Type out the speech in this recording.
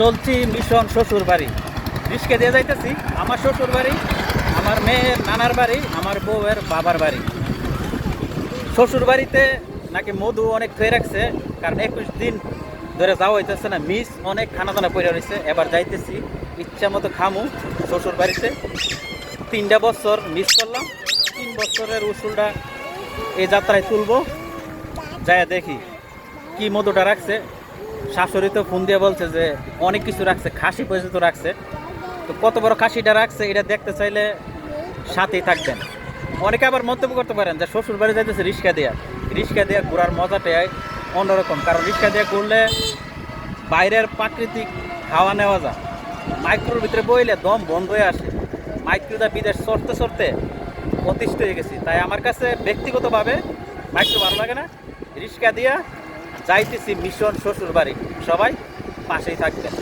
চলছি মিশন শ্বশুর বাড়ি। রিস্কে দিয়ে যাইতেছি, আমার শ্বশুর বাড়ি, আমার মেয়ের নানার বাড়ি, আমার বউয়ের বাবার বাড়ি। শ্বশুর বাড়িতে নাকি মধু অনেক থয়ে রাখছে, কারণ একুশ দিন ধরে যাওয়া হইতেছে না, মিস অনেক খানা দানা পড়ে রয়েছে এবার যাইতেছি, ইচ্ছা মতো খামু শ্বশুর বাড়িতে। তিনটা বছর মিস করলাম, তিন বছরের উসুলটা এই যাত্রায় তুলবো, যায় দেখি কি মধুটা রাখছে। শাশুড়ি তো ফোন দিয়ে বলছে যে অনেক কিছু রাখছে, খাসি পর্যন্ত রাখছে। তো কত বড় খাসিটা রাখছে, এটা দেখতে চাইলে সাথেই থাকবেন। অনেকে আবার মন্তব্য করতে পারেন যে শ্বশুর বাড়ি যাইতেছে রিক্সা দেওয়া রিক্সা দেওয়া ঘোরার মজাটাই অন্যরকম, কারণ রিক্সা দিয়ে ঘুরলে বাইরের প্রাকৃতিক হাওয়া নেওয়া যায়। মাইক্রোর ভিতরে বইলে দম বন্ধ হয়ে আসে। মাইক্রোটা বিদেশ সরতে সরতে অতিষ্ঠ হয়ে গেছি। তাই আমার কাছে ব্যক্তিগতভাবে মাইক্রো ভালো লাগে না। রিক্সা দিয়া যাইতেছি মিশন শ্বশুর বাড়ি সবাই পাশেই থাকবেন।